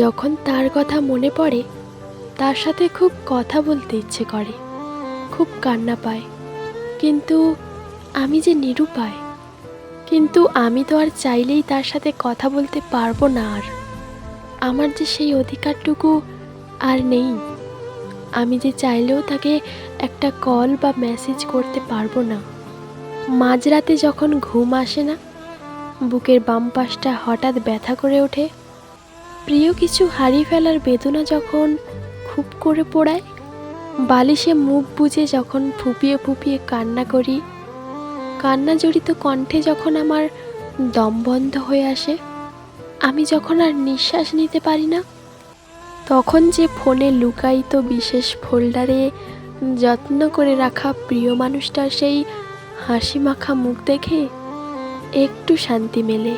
যখন তার কথা মনে পড়ে, তার সাথে খুব কথা বলতে ইচ্ছে করে, খুব কান্না পায়। কিন্তু আমি যে নিরুপায়, কিন্তু আমি তো আর চাইলেই তার সাথে কথা বলতে পারব না আর। আমার যে সেই অধিকারটুকু আর নেই। আমি যে চাইলেও তাকে একটা কল বা মেসেজ করতে পারব না। মাঝরাতে যখন ঘুম আসে না, বুকের বাম পাশটা হঠাৎ ব্যথা করে ওঠে প্রিয় কিছু হারিয়ে ফেলার বেদনা যখন খুব করে পোড়ায়, বালিশে মুখ বুজে যখন ফুপিয়ে ফুপিয়ে কান্না করি কান্না জড়িত কণ্ঠে যখন আমার দম বন্ধ হয়ে আসে, আমি যখন আর নিঃশ্বাস নিতে পারি না, তখন যে ফোনে লুকায়িত বিশেষ ফোল্ডারে যত্ন করে রাখা প্রিয় মানুষটার সেই হাসি মাখা মুখ দেখে একটু শান্তি মেলে।